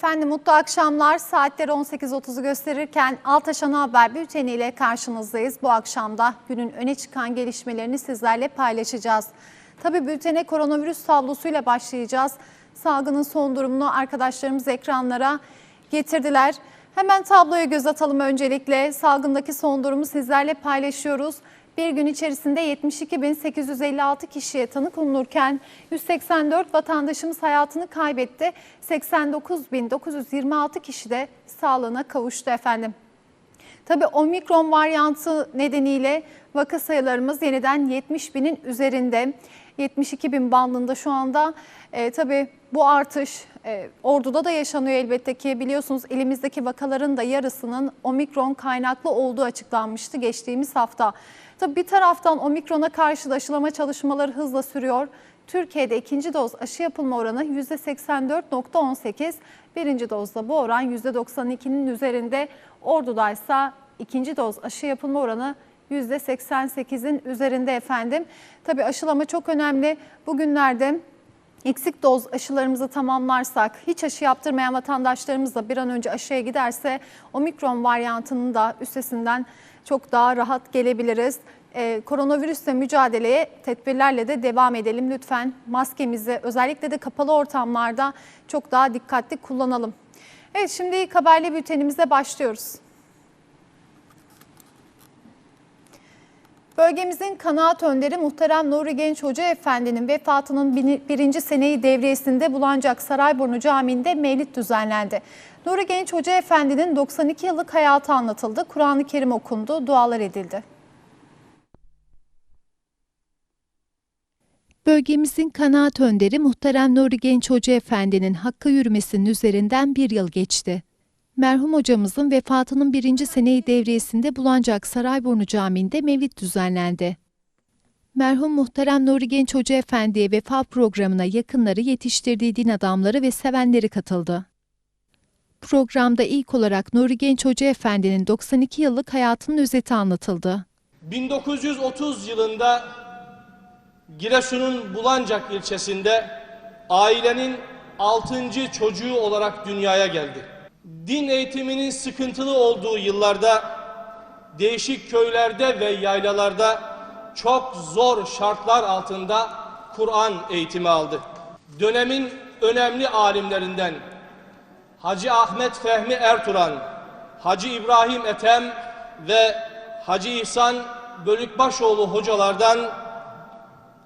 Efendim mutlu akşamlar. Saatler 18.30'u gösterirken Altaşan Haber Bülteni ile karşınızdayız. Bu akşamda günün öne çıkan gelişmelerini sizlerle paylaşacağız. Tabii bültene koronavirüs tablosuyla başlayacağız. Salgının son durumunu arkadaşlarımız ekranlara getirdiler. Hemen tabloya göz atalım öncelikle. Salgındaki son durumu sizlerle paylaşıyoruz. Bir gün içerisinde 72.856 kişiye tanık olunurken 184 vatandaşımız hayatını kaybetti. 89.926 kişi de sağlığına kavuştu efendim. Tabii omikron varyantı nedeniyle vaka sayılarımız yeniden 70 binin üzerinde. 72 bin bandında şu anda. E, tabii bu artış e, orduda da yaşanıyor elbette ki. Biliyorsunuz elimizdeki vakaların da yarısının omikron kaynaklı olduğu açıklanmıştı geçtiğimiz hafta. Tabii bir taraftan omikrona karşı da aşılama çalışmaları hızla sürüyor. Türkiye'de ikinci doz aşı yapılma oranı %84.18. Birinci dozda bu oran %92'nin üzerinde. Ordudaysa ikinci doz aşı yapılma oranı %88'in üzerinde efendim. Tabii aşılama çok önemli. Bugünlerde eksik doz aşılarımızı tamamlarsak, hiç aşı yaptırmayan vatandaşlarımız da bir an önce aşıya giderse omikron varyantının da üstesinden çok daha rahat gelebiliriz. Ee, koronavirüsle mücadeleye tedbirlerle de devam edelim lütfen. Maskemizi özellikle de kapalı ortamlarda çok daha dikkatli kullanalım. Evet şimdi ilk haberle bültenimize başlıyoruz. Bölgemizin kanaat önderi muhterem Nuri Genç Hoca Efendi'nin vefatının birinci seneyi devriyesinde Bulancak Sarayburnu Camii'nde mevlid düzenlendi. Nuri Genç Hoca Efendi'nin 92 yıllık hayatı anlatıldı, Kur'an-ı Kerim okundu, dualar edildi. Bölgemizin kanaat önderi muhterem Nuri Genç Hoca Efendi'nin hakka yürümesinin üzerinden bir yıl geçti. Merhum hocamızın vefatının birinci seneyi devriyesinde Bulancak Sarayburnu Camii'nde mevlid düzenlendi. Merhum muhterem Nuri Genç Hoca Efendi'ye vefa programına yakınları yetiştirdiği din adamları ve sevenleri katıldı. Programda ilk olarak Nuri Genç Hoca Efendi'nin 92 yıllık hayatının özeti anlatıldı. 1930 yılında Giresun'un Bulancak ilçesinde ailenin 6. çocuğu olarak dünyaya geldi. Din eğitiminin sıkıntılı olduğu yıllarda değişik köylerde ve yaylalarda çok zor şartlar altında Kur'an eğitimi aldı. Dönemin önemli alimlerinden Hacı Ahmet Fehmi Ertuğran, Hacı İbrahim Ethem ve Hacı İhsan Bölükbaşoğlu hocalardan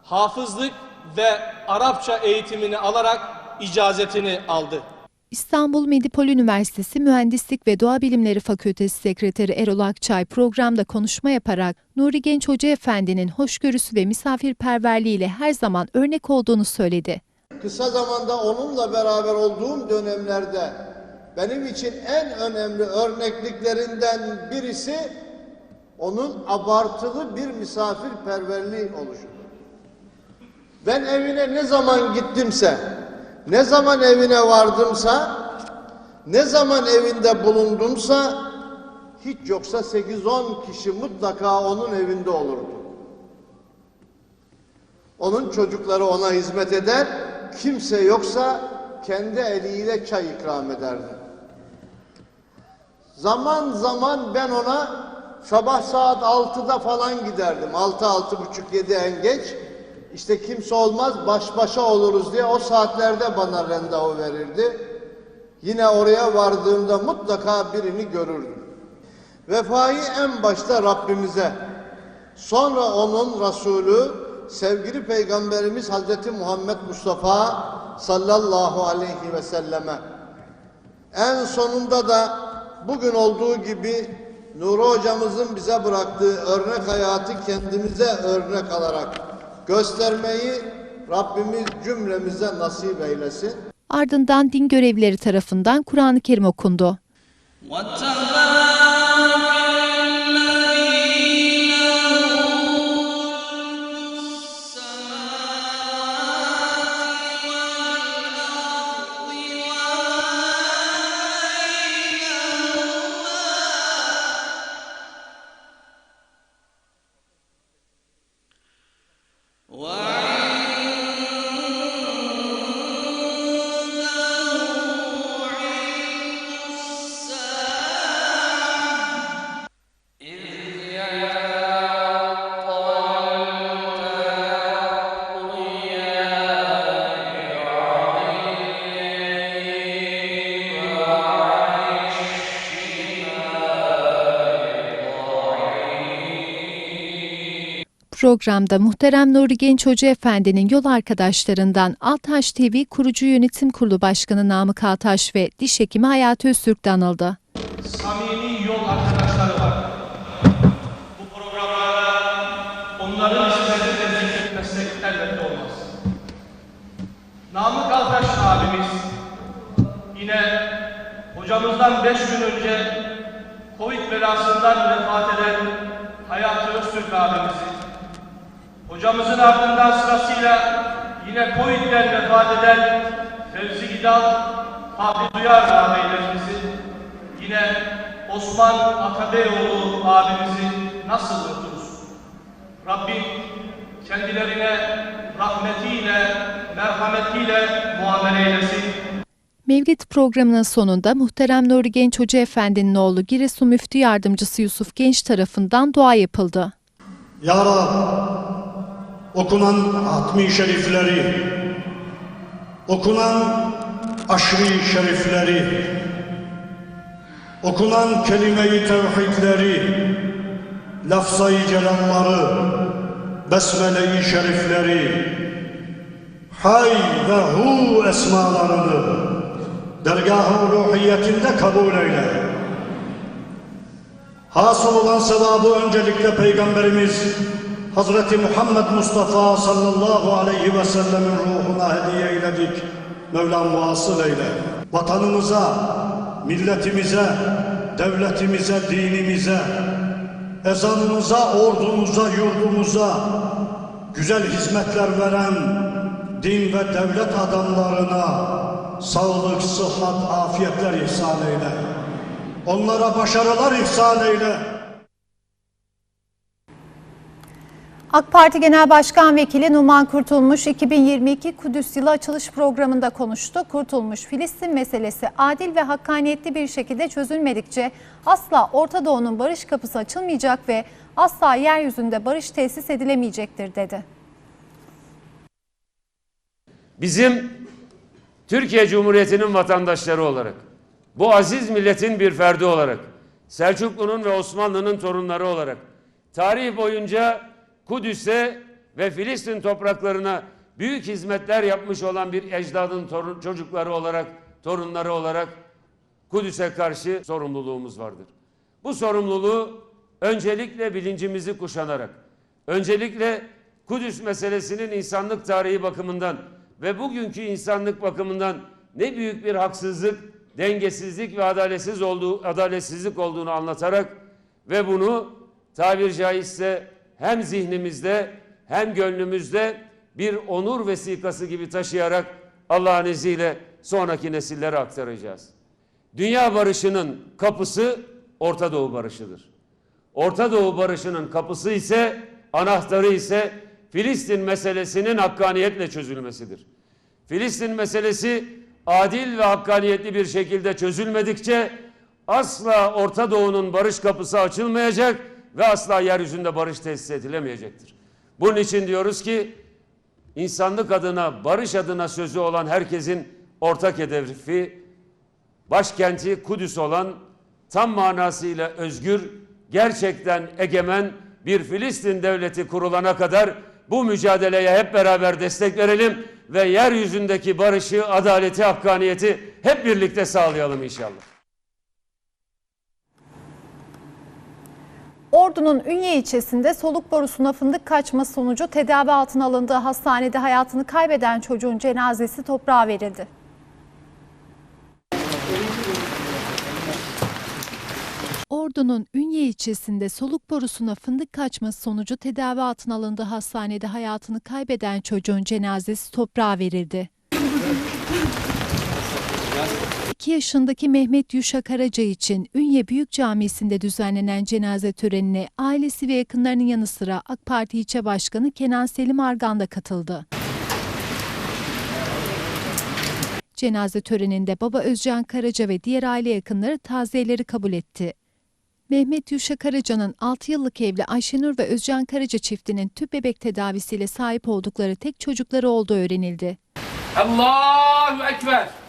hafızlık ve Arapça eğitimini alarak icazetini aldı. İstanbul Medipol Üniversitesi Mühendislik ve Doğa Bilimleri Fakültesi Sekreteri Erol Akçay programda konuşma yaparak Nuri Genç Hoca Efendi'nin hoşgörüsü ve misafirperverliğiyle her zaman örnek olduğunu söyledi. Kısa zamanda onunla beraber olduğum dönemlerde benim için en önemli örnekliklerinden birisi onun abartılı bir misafirperverliği oluşudur. Ben evine ne zaman gittimse, ne zaman evine vardımsa, ne zaman evinde bulundumsa hiç yoksa 8-10 kişi mutlaka onun evinde olurdu. Onun çocukları ona hizmet eder, kimse yoksa kendi eliyle çay ikram ederdi. Zaman zaman ben ona sabah saat 6'da falan giderdim. 6 altı buçuk yedi en geç. İşte kimse olmaz baş başa oluruz diye o saatlerde bana randevu verirdi. Yine oraya vardığımda mutlaka birini görürdüm. Vefayı en başta Rabbimize, sonra onun Resulü, sevgili Peygamberimiz Hazreti Muhammed Mustafa sallallahu aleyhi ve selleme. En sonunda da bugün olduğu gibi Nuri hocamızın bize bıraktığı örnek hayatı kendimize örnek alarak göstermeyi Rabbimiz cümlemize nasip eylesin. Ardından din görevlileri tarafından Kur'an-ı Kerim okundu. Programda Muhterem Nuri Genç Hoca Efendi'nin yol arkadaşlarından Altaş TV kurucu yönetim kurulu başkanı Namık Altaş ve diş hekimi Hayati Öztürk anıldı. samimi yol arkadaşları var. Bu programlarda onların isimlerini zikretmezsek elbette olmaz. Namık Altaş abimiz yine hocamızdan beş gün önce Covid belasından vefat eden Hayati Öztürk abimizi, hocamızın ardından sırasıyla yine Covid'den vefat eden Fevzi Gidal, Fatih Duyar ağabeylerimizi, yine Osman Atabeyoğlu abimizi nasıl unuturuz? Rabbim kendilerine rahmetiyle, merhametiyle muamele eylesin. Mevlid programının sonunda Muhterem Nuri Genç Hoca Efendi'nin oğlu Giresun Müftü Yardımcısı Yusuf Genç tarafından dua yapıldı. Ya Rab, okunan hatmi şerifleri, okunan aşri şerifleri, okunan kelime-i tevhidleri, lafzayı celalları, besmele-i şerifleri, hay ve hu esmalarını dergah-ı ruhiyetinde kabul eyle. Hasıl olan sevabı öncelikle Peygamberimiz Hazreti Muhammed Mustafa sallallahu aleyhi ve sellemin ruhuna hediye eyledik. Mevlam vasıl eyle. Vatanımıza, milletimize, devletimize, dinimize, ezanımıza, ordumuza, yurdumuza güzel hizmetler veren din ve devlet adamlarına sağlık, sıhhat, afiyetler ihsan eyle. Onlara başarılar ihsan eyle. AK Parti Genel Başkan Vekili Numan Kurtulmuş 2022 Kudüs Yılı açılış programında konuştu. Kurtulmuş, Filistin meselesi adil ve hakkaniyetli bir şekilde çözülmedikçe asla Orta Doğu'nun barış kapısı açılmayacak ve asla yeryüzünde barış tesis edilemeyecektir dedi. Bizim Türkiye Cumhuriyeti'nin vatandaşları olarak, bu aziz milletin bir ferdi olarak, Selçuklu'nun ve Osmanlı'nın torunları olarak, tarih boyunca Kudüs'e ve Filistin topraklarına büyük hizmetler yapmış olan bir ecdadın torun, çocukları olarak, torunları olarak Kudüs'e karşı sorumluluğumuz vardır. Bu sorumluluğu öncelikle bilincimizi kuşanarak, öncelikle Kudüs meselesinin insanlık tarihi bakımından ve bugünkü insanlık bakımından ne büyük bir haksızlık, dengesizlik ve adaletsiz olduğu, adaletsizlik olduğunu anlatarak ve bunu tabir caizse hem zihnimizde hem gönlümüzde bir onur vesikası gibi taşıyarak Allah'ın izniyle sonraki nesillere aktaracağız. Dünya barışının kapısı Orta Doğu barışıdır. Orta Doğu barışının kapısı ise anahtarı ise Filistin meselesinin hakkaniyetle çözülmesidir. Filistin meselesi adil ve hakkaniyetli bir şekilde çözülmedikçe asla Orta Doğu'nun barış kapısı açılmayacak ve asla yeryüzünde barış tesis edilemeyecektir. Bunun için diyoruz ki insanlık adına, barış adına sözü olan herkesin ortak hedefi başkenti Kudüs olan tam manasıyla özgür, gerçekten egemen bir Filistin devleti kurulana kadar bu mücadeleye hep beraber destek verelim ve yeryüzündeki barışı, adaleti, hakkaniyeti hep birlikte sağlayalım inşallah. Ordu'nun Ünye ilçesinde soluk borusuna fındık kaçması sonucu tedavi altına alındığı hastanede hayatını kaybeden çocuğun cenazesi toprağa verildi. Ordu'nun Ünye ilçesinde soluk borusuna fındık kaçması sonucu tedavi altına alındığı hastanede hayatını kaybeden çocuğun cenazesi toprağa verildi. 2 yaşındaki Mehmet Yuşa Karaca için Ünye Büyük Camisi'nde düzenlenen cenaze törenine ailesi ve yakınlarının yanı sıra AK Parti İlçe Başkanı Kenan Selim Argan da katıldı. Cenaze töreninde baba Özcan Karaca ve diğer aile yakınları taziyeleri kabul etti. Mehmet Yuşa Karaca'nın 6 yıllık evli Ayşenur ve Özcan Karaca çiftinin tüp bebek tedavisiyle sahip oldukları tek çocukları olduğu öğrenildi. Allahu Ekber.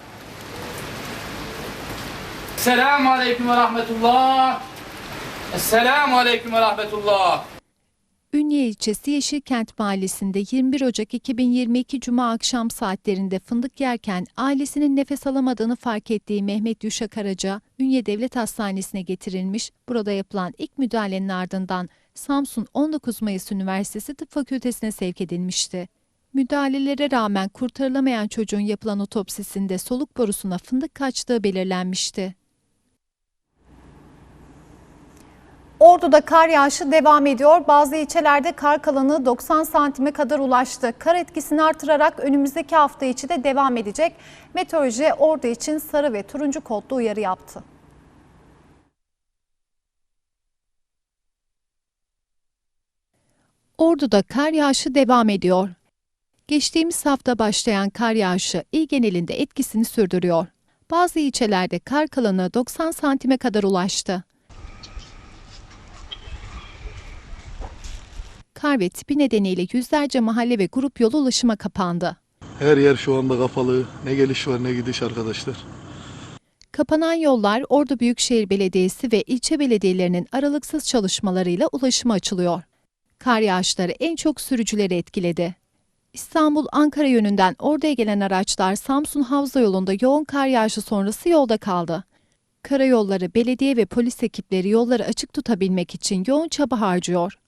Selamun Aleyküm ve Rahmetullah. Esselamu Aleyküm ve Rahmetullah. Ünye ilçesi Yeşilkent mahallesinde 21 Ocak 2022 Cuma akşam saatlerinde fındık yerken ailesinin nefes alamadığını fark ettiği Mehmet Yuşa Karaca, Ünye Devlet Hastanesi'ne getirilmiş. Burada yapılan ilk müdahalenin ardından Samsun 19 Mayıs Üniversitesi Tıp Fakültesine sevk edilmişti. Müdahalelere rağmen kurtarılamayan çocuğun yapılan otopsisinde soluk borusuna fındık kaçtığı belirlenmişti. Ordu'da kar yağışı devam ediyor. Bazı ilçelerde kar kalınlığı 90 santime kadar ulaştı. Kar etkisini artırarak önümüzdeki hafta içi de devam edecek. Meteoroloji Ordu için sarı ve turuncu kodlu uyarı yaptı. Ordu'da kar yağışı devam ediyor. Geçtiğimiz hafta başlayan kar yağışı il genelinde etkisini sürdürüyor. Bazı ilçelerde kar kalınlığı 90 santime kadar ulaştı. Kar ve tipi nedeniyle yüzlerce mahalle ve grup yolu ulaşıma kapandı. Her yer şu anda kapalı. Ne geliş var ne gidiş arkadaşlar. Kapanan yollar Ordu Büyükşehir Belediyesi ve ilçe belediyelerinin aralıksız çalışmalarıyla ulaşıma açılıyor. Kar yağışları en çok sürücüleri etkiledi. İstanbul-Ankara yönünden Ordu'ya gelen araçlar Samsun Havza yolunda yoğun kar yağışı sonrası yolda kaldı. Karayolları, belediye ve polis ekipleri yolları açık tutabilmek için yoğun çaba harcıyor.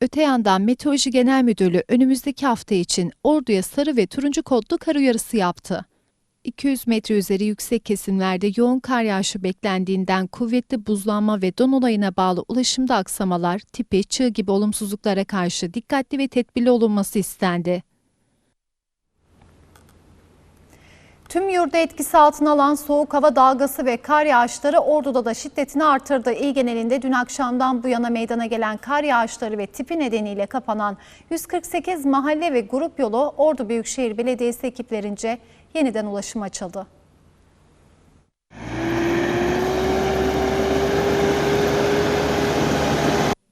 Öte yandan Meteoroloji Genel Müdürlüğü önümüzdeki hafta için Ordu'ya sarı ve turuncu kodlu kar uyarısı yaptı. 200 metre üzeri yüksek kesimlerde yoğun kar yağışı beklendiğinden kuvvetli buzlanma ve don olayına bağlı ulaşımda aksamalar, tipi, çığ gibi olumsuzluklara karşı dikkatli ve tedbirli olunması istendi. Tüm yurdu etkisi altına alan soğuk hava dalgası ve kar yağışları Ordu'da da şiddetini artırdı. İl genelinde dün akşamdan bu yana meydana gelen kar yağışları ve tipi nedeniyle kapanan 148 mahalle ve grup yolu Ordu Büyükşehir Belediyesi ekiplerince yeniden ulaşım açıldı.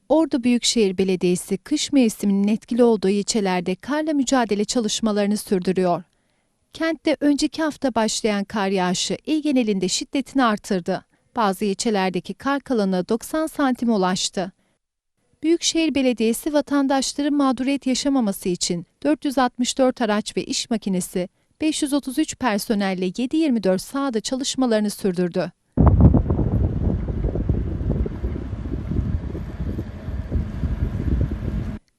Ordu Büyükşehir Belediyesi kış mevsiminin etkili olduğu ilçelerde karla mücadele çalışmalarını sürdürüyor. Kentte önceki hafta başlayan kar yağışı il genelinde şiddetini artırdı. Bazı ilçelerdeki kar kalınlığı 90 santime ulaştı. Büyükşehir Belediyesi vatandaşların mağduriyet yaşamaması için 464 araç ve iş makinesi, 533 personelle 7-24 sahada çalışmalarını sürdürdü.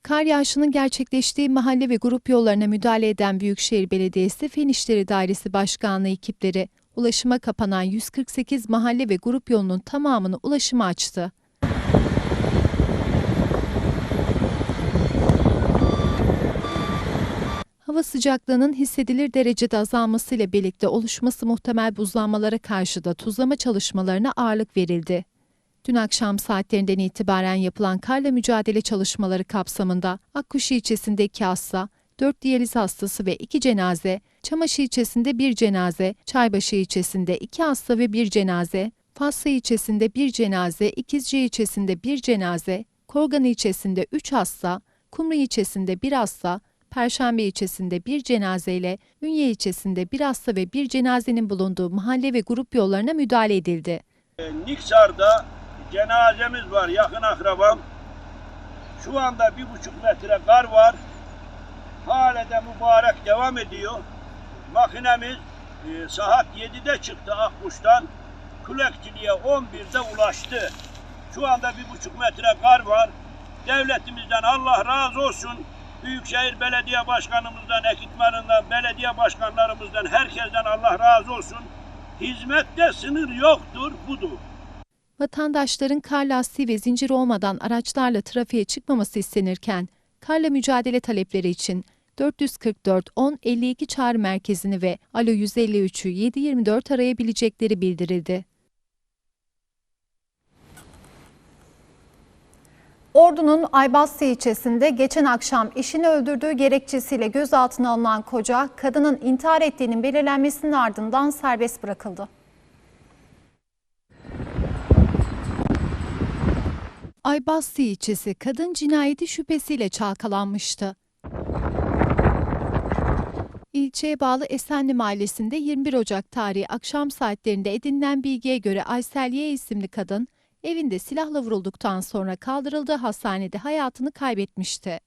Kar yağışının gerçekleştiği mahalle ve grup yollarına müdahale eden Büyükşehir Belediyesi Fen İşleri Dairesi Başkanlığı ekipleri ulaşıma kapanan 148 mahalle ve grup yolunun tamamını ulaşıma açtı. Hava sıcaklığının hissedilir derecede azalmasıyla birlikte oluşması muhtemel buzlanmalara karşı da tuzlama çalışmalarına ağırlık verildi. Dün akşam saatlerinden itibaren yapılan karla mücadele çalışmaları kapsamında Akkuş ilçesinde 2 hasta, 4 diyaliz hastası ve 2 cenaze, Çamaşır ilçesinde 1 cenaze, Çaybaşı ilçesinde 2 hasta ve 1 cenaze, Faslı ilçesinde 1 cenaze, İkizce ilçesinde 1 cenaze, Korgan ilçesinde 3 hasta, Kumru ilçesinde 1 hasta, Perşembe ilçesinde 1 cenaze ile Ünye ilçesinde 1 hasta ve 1 cenazenin bulunduğu mahalle ve grup yollarına müdahale edildi. Niksar'da cenazemiz var yakın akrabam. Şu anda bir buçuk metre kar var. Hala de mübarek devam ediyor. Makinemiz e, saat 7'de çıktı Akkuş'tan. Külekçiliğe 11'de ulaştı. Şu anda bir buçuk metre kar var. Devletimizden Allah razı olsun. Büyükşehir Belediye Başkanımızdan, ekipmanından, belediye başkanlarımızdan, herkesten Allah razı olsun. Hizmette sınır yoktur, budur. Vatandaşların kar lastiği ve zincir olmadan araçlarla trafiğe çıkmaması istenirken, karla mücadele talepleri için 444 10 52 çağrı merkezini ve Alo 153'ü 724 arayabilecekleri bildirildi. Ordu'nun Aybastı ilçesinde geçen akşam eşini öldürdüğü gerekçesiyle gözaltına alınan koca, kadının intihar ettiğinin belirlenmesinin ardından serbest bırakıldı. Aybastı ilçesi kadın cinayeti şüphesiyle çalkalanmıştı. İlçeye bağlı Esenli Mahallesi'nde 21 Ocak tarihi akşam saatlerinde edinilen bilgiye göre Aysel Y isimli kadın evinde silahla vurulduktan sonra kaldırıldığı hastanede hayatını kaybetmişti.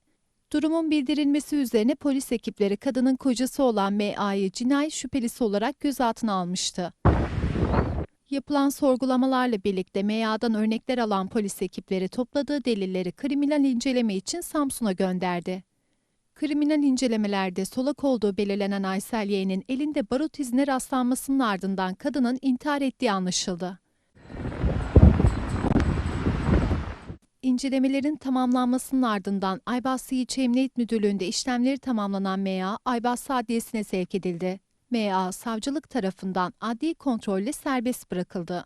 Durumun bildirilmesi üzerine polis ekipleri kadının kocası olan M.A.'yı cinayet şüphelisi olarak gözaltına almıştı. Yapılan sorgulamalarla birlikte M.A.'dan örnekler alan polis ekipleri topladığı delilleri kriminal inceleme için Samsun'a gönderdi. Kriminal incelemelerde solak olduğu belirlenen Aysel Y'nin elinde barut izine rastlanmasının ardından kadının intihar ettiği anlaşıldı. İncelemelerin tamamlanmasının ardından Aybastı İlçe Emniyet Müdürlüğü'nde işlemleri tamamlanan M.A. Aybastı Adliyesi'ne sevk edildi. M.A. savcılık tarafından adli kontrolle serbest bırakıldı.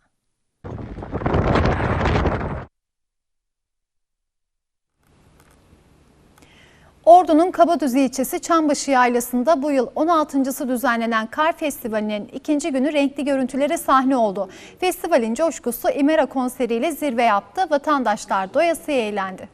Ordu'nun Kabadüzü ilçesi Çambaşı Yaylası'nda bu yıl 16.sı düzenlenen Kar Festivali'nin ikinci günü renkli görüntülere sahne oldu. Festivalin coşkusu İmera konseriyle zirve yaptı. Vatandaşlar doyasıya eğlendi.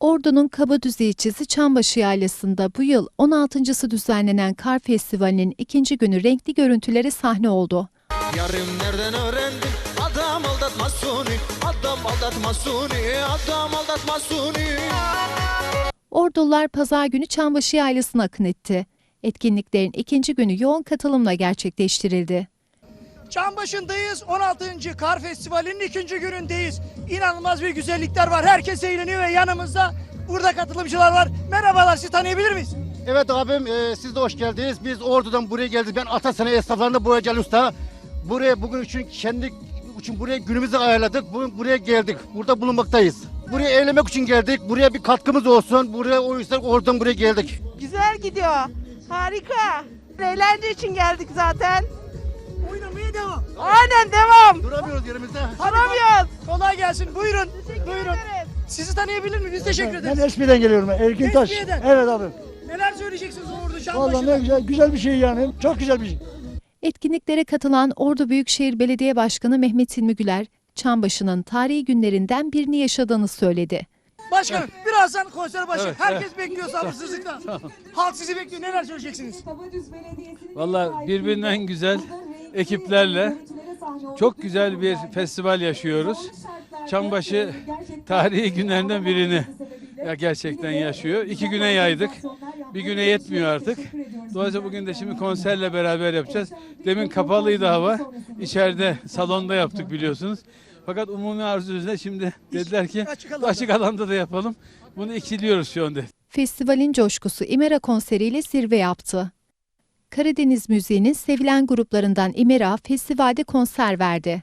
Ordu'nun Kabadüzü ilçesi Çambaşı Yaylası'nda bu yıl 16.sı düzenlenen Kar Festivali'nin ikinci günü renkli görüntülere sahne oldu. Yarım nereden öğrendim adam aldatmaz suni Adam aldatmaz suni Adam aldatmaz suni Ordular pazar günü Çambaşı Yaylası'na akın etti. Etkinliklerin ikinci günü yoğun katılımla gerçekleştirildi. Çambaşı'ndayız. 16. Kar Festivali'nin ikinci günündeyiz. İnanılmaz bir güzellikler var. Herkes eğleniyor ve yanımızda burada katılımcılar var. Merhabalar sizi tanıyabilir miyiz? Evet abim e, siz de hoş geldiniz. Biz Ordu'dan buraya geldik. Ben Atasene esnaflarında boyacı Usta. Buraya bugün için kendi için buraya günümüzü ayarladık. Bu, buraya geldik. Burada bulunmaktayız. Buraya eğlenmek için geldik. Buraya bir katkımız olsun. Buraya o yüzden Ordu'dan buraya geldik. Güzel gidiyor. Harika. Eğlence için geldik zaten. Oynamaya devam. Aynen devam. Duramıyoruz yerimizde. Duramıyoruz. Kolay gelsin. Buyurun. Buyurun. ederiz. Sizi tanıyabilir miyim? Biz teşekkür Ben ederiz. Espi'den geliyorum. Erkin Taş. Espi'den. Evet abi. Neler söyleyeceksiniz Ordu Vallahi Çambaşı'da? ne güzel, güzel bir şey yani. Çok güzel bir şey. Etkinliklere katılan Ordu Büyükşehir Belediye Başkanı Mehmet Hilmi Güler, Çambaşı'nın tarihi günlerinden birini yaşadığını söyledi. Başkanım birazdan konser başlıyor. Herkes bekliyor sabırsızlıkla. Halk sizi bekliyor. Neler söyleyeceksiniz? Valla birbirinden güzel ekiplerle çok güzel bir festival yaşıyoruz. Çambaşı tarihi günlerinden birini ya gerçekten yaşıyor. İki güne yaydık. Bir güne yetmiyor artık. Dolayısıyla bugün de şimdi konserle beraber yapacağız. Demin kapalıydı hava. İçeride salonda yaptık biliyorsunuz. Fakat umumi arzu üzerine şimdi dediler ki Açık alanda. açık alanda da yapalım. Bunu ikiliyoruz şu anda. Festivalin coşkusu İmera konseriyle zirve yaptı. Karadeniz müziğinin sevilen gruplarından İmera festivalde konser verdi.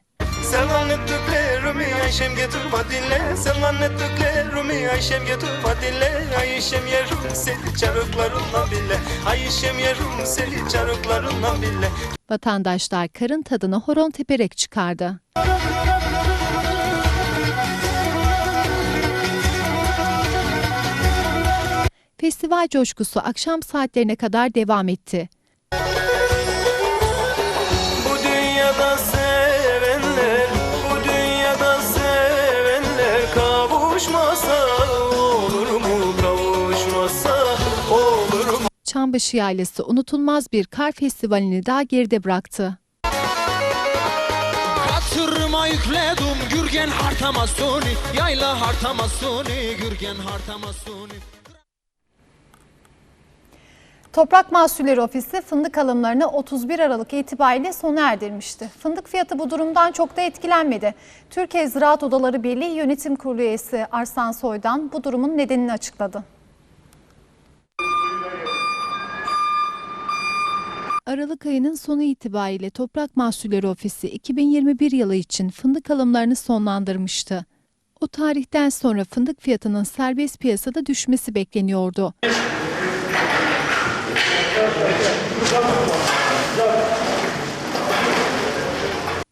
Sen anlattıklarımı Ayşem getirme dinle Sen anlattıklarımı Ayşem getirme dinle Ayşem yarım seni çarıklarınla bile Ayşem yarım seni çarıklarınla bile Vatandaşlar karın tadını horon teperek çıkardı. Festival coşkusu akşam saatlerine kadar devam etti. Çambaşı Yaylası unutulmaz bir kar festivalini daha geride bıraktı. Katırıma yükledim Gürgen hartama suni Yayla hartama suni Gürgen hartama suni Toprak Mahsulleri Ofisi fındık alımlarını 31 Aralık itibariyle sona erdirmişti. Fındık fiyatı bu durumdan çok da etkilenmedi. Türkiye Ziraat Odaları Birliği Yönetim Kurulu üyesi Arslan Soydan bu durumun nedenini açıkladı. Aralık ayının sonu itibariyle Toprak Mahsulleri Ofisi 2021 yılı için fındık alımlarını sonlandırmıştı. O tarihten sonra fındık fiyatının serbest piyasada düşmesi bekleniyordu.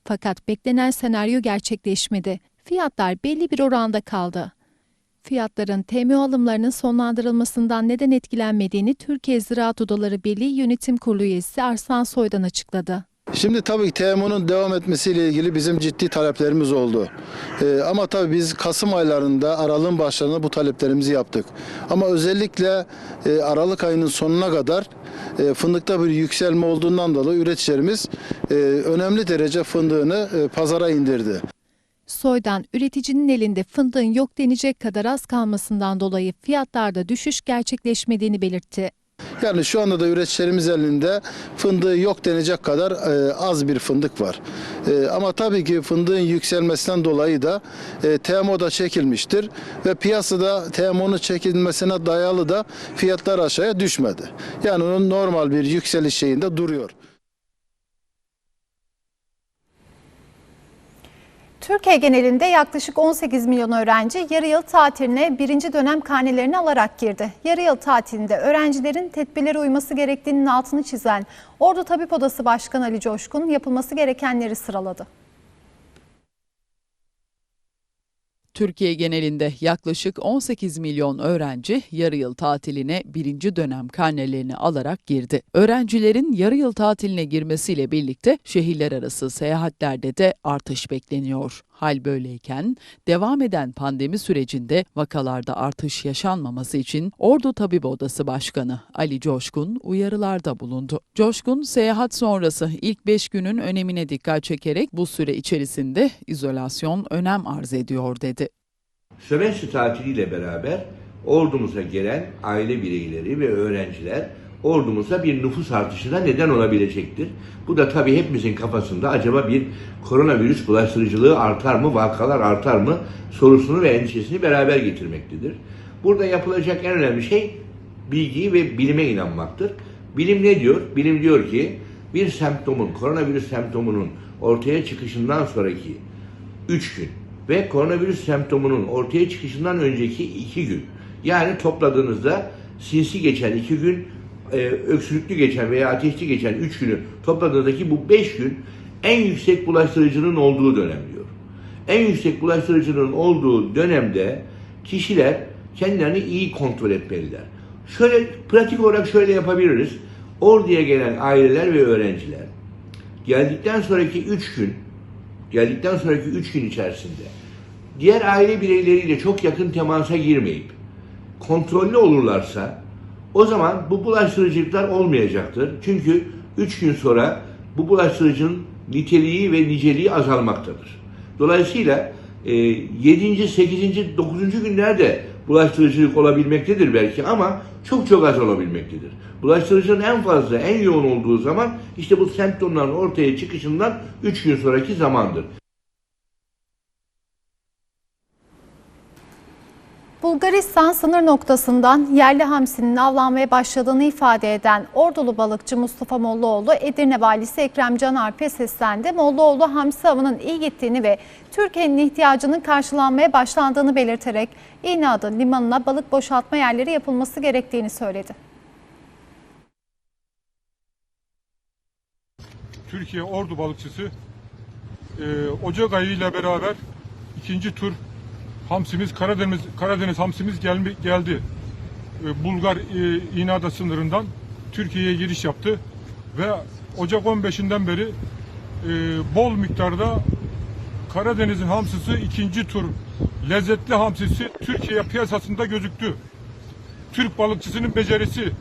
Fakat beklenen senaryo gerçekleşmedi. Fiyatlar belli bir oranda kaldı. Fiyatların TMO alımlarının sonlandırılmasından neden etkilenmediğini Türkiye Ziraat Odaları Birliği Yönetim Kurulu üyesi Arslan Soydan açıkladı. Şimdi tabii TMO'nun devam etmesiyle ilgili bizim ciddi taleplerimiz oldu. Ee, ama tabii biz Kasım aylarında Aralık'ın başlarında bu taleplerimizi yaptık. Ama özellikle e, Aralık ayının sonuna kadar e, fındıkta bir yükselme olduğundan dolayı üreticilerimiz e, önemli derece fındığını e, pazara indirdi. Soydan üreticinin elinde fındığın yok denecek kadar az kalmasından dolayı fiyatlarda düşüş gerçekleşmediğini belirtti. Yani şu anda da üreticilerimiz elinde fındığı yok denecek kadar e, az bir fındık var. E, ama tabii ki fındığın yükselmesinden dolayı da e, TMO da çekilmiştir ve piyasada TMO'nun çekilmesine dayalı da fiyatlar aşağıya düşmedi. Yani onun normal bir yükseliş şeyinde duruyor. Türkiye genelinde yaklaşık 18 milyon öğrenci yarı yıl tatiline birinci dönem karnelerini alarak girdi. Yarı yıl tatilinde öğrencilerin tedbirlere uyması gerektiğinin altını çizen Ordu Tabip Odası Başkanı Ali Coşkun yapılması gerekenleri sıraladı. Türkiye genelinde yaklaşık 18 milyon öğrenci yarı yıl tatiline birinci dönem karnelerini alarak girdi. Öğrencilerin yarı yıl tatiline girmesiyle birlikte şehirler arası seyahatlerde de artış bekleniyor. Hal böyleyken devam eden pandemi sürecinde vakalarda artış yaşanmaması için Ordu Tabip Odası Başkanı Ali Coşkun uyarılarda bulundu. Coşkun seyahat sonrası ilk 5 günün önemine dikkat çekerek bu süre içerisinde izolasyon önem arz ediyor dedi. Sömestr tatiliyle beraber ordumuza gelen aile bireyleri ve öğrenciler ordumuza bir nüfus artışına neden olabilecektir. Bu da tabii hepimizin kafasında acaba bir koronavirüs bulaştırıcılığı artar mı, vakalar artar mı sorusunu ve endişesini beraber getirmektedir. Burada yapılacak en önemli şey bilgiyi ve bilime inanmaktır. Bilim ne diyor? Bilim diyor ki bir semptomun, koronavirüs semptomunun ortaya çıkışından sonraki 3 gün ve koronavirüs semptomunun ortaya çıkışından önceki 2 gün. Yani topladığınızda sinsi geçen 2 gün, e, öksürüklü geçen veya ateşli geçen 3 günü topladığındaki bu 5 gün en yüksek bulaştırıcının olduğu dönem diyor. En yüksek bulaştırıcının olduğu dönemde kişiler kendilerini iyi kontrol etmeliler. Şöyle pratik olarak şöyle yapabiliriz. Orduya gelen aileler ve öğrenciler geldikten sonraki 3 gün geldikten sonraki 3 gün içerisinde diğer aile bireyleriyle çok yakın temasa girmeyip kontrollü olurlarsa o zaman bu bulaştırıcılıklar olmayacaktır. Çünkü 3 gün sonra bu bulaştırıcının niteliği ve niceliği azalmaktadır. Dolayısıyla e, 7. 8. 9. günlerde bulaştırıcılık olabilmektedir belki ama çok çok az olabilmektedir. Bulaştırıcının en fazla, en yoğun olduğu zaman işte bu semptomların ortaya çıkışından 3 gün sonraki zamandır. Bulgaristan sınır noktasından yerli hamsinin avlanmaya başladığını ifade eden Ordulu balıkçı Mustafa Mollaoğlu, Edirne valisi Ekrem Can Alp'e seslendi. Mollaoğlu hamsi avının iyi gittiğini ve Türkiye'nin ihtiyacının karşılanmaya başlandığını belirterek İğneadı limanına balık boşaltma yerleri yapılması gerektiğini söyledi. Türkiye Ordu balıkçısı e, Ocak ayı ile beraber ikinci tur hamsimiz Karadeniz Karadeniz hamsimiz gelme, geldi. E, Bulgar e, İnada sınırından Türkiye'ye giriş yaptı ve Ocak 15'inden beri e, bol miktarda Karadeniz'in hamsisi ikinci tur lezzetli hamsisi Türkiye piyasasında gözüktü. Türk balıkçısının becerisi.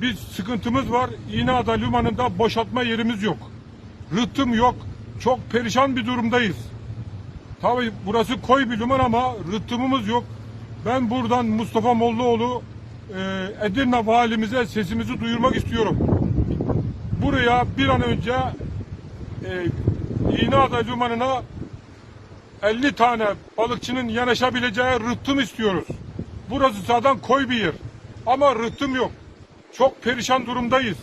Biz sıkıntımız var. İğneada limanında boşaltma yerimiz yok. Rıhtım yok. Çok perişan bir durumdayız. Tabii burası koy bir liman ama rıhtımımız yok. Ben buradan Mustafa Mollaoğlu e, Edirne valimize sesimizi duyurmak istiyorum. Buraya bir an önce e, İğneada limanına 50 tane balıkçının yanaşabileceği rıhtım istiyoruz. Burası zaten koy bir yer. Ama rıhtım yok. Çok perişan durumdayız.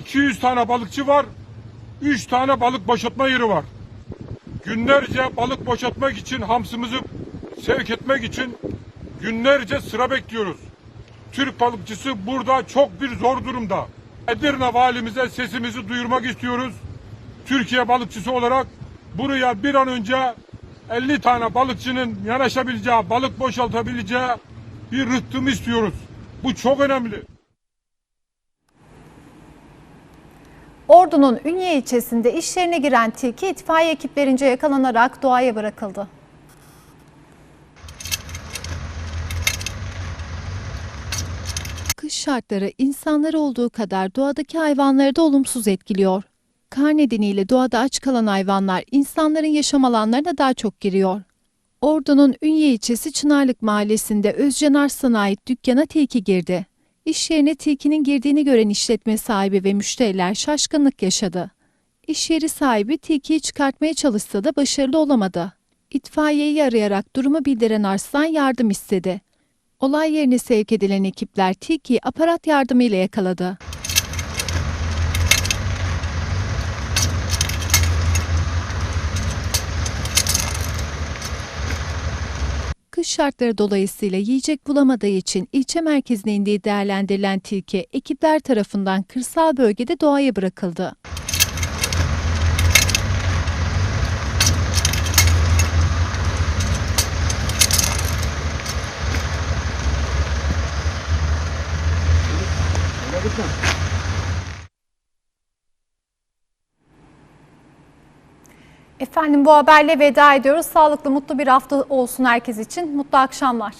200 tane balıkçı var. 3 tane balık boşaltma yeri var. Günlerce balık boşaltmak için hamsımızı sevk etmek için günlerce sıra bekliyoruz. Türk balıkçısı burada çok bir zor durumda. Edirne valimize sesimizi duyurmak istiyoruz. Türkiye balıkçısı olarak buraya bir an önce 50 tane balıkçının yanaşabileceği, balık boşaltabileceği bir rıhtım istiyoruz. Bu çok önemli. Ordu'nun Ünye ilçesinde iş yerine giren tilki itfaiye ekiplerince yakalanarak doğaya bırakıldı. Kış şartları insanları olduğu kadar doğadaki hayvanları da olumsuz etkiliyor. Kar nedeniyle doğada aç kalan hayvanlar insanların yaşam alanlarına daha çok giriyor. Ordu'nun Ünye ilçesi Çınarlık mahallesinde Özcan Arslan'a ait dükkana tilki girdi. İş yerine tilkinin girdiğini gören işletme sahibi ve müşteriler şaşkınlık yaşadı. İş yeri sahibi tilkiyi çıkartmaya çalışsa da başarılı olamadı. İtfaiyeyi arayarak durumu bildiren Arslan yardım istedi. Olay yerine sevk edilen ekipler tilkiyi aparat yardımıyla yakaladı. Kış şartları dolayısıyla yiyecek bulamadığı için ilçe merkezine indiği değerlendirilen tilki ekipler tarafından kırsal bölgede doğaya bırakıldı. Efendim bu haberle veda ediyoruz. Sağlıklı, mutlu bir hafta olsun herkes için. Mutlu akşamlar.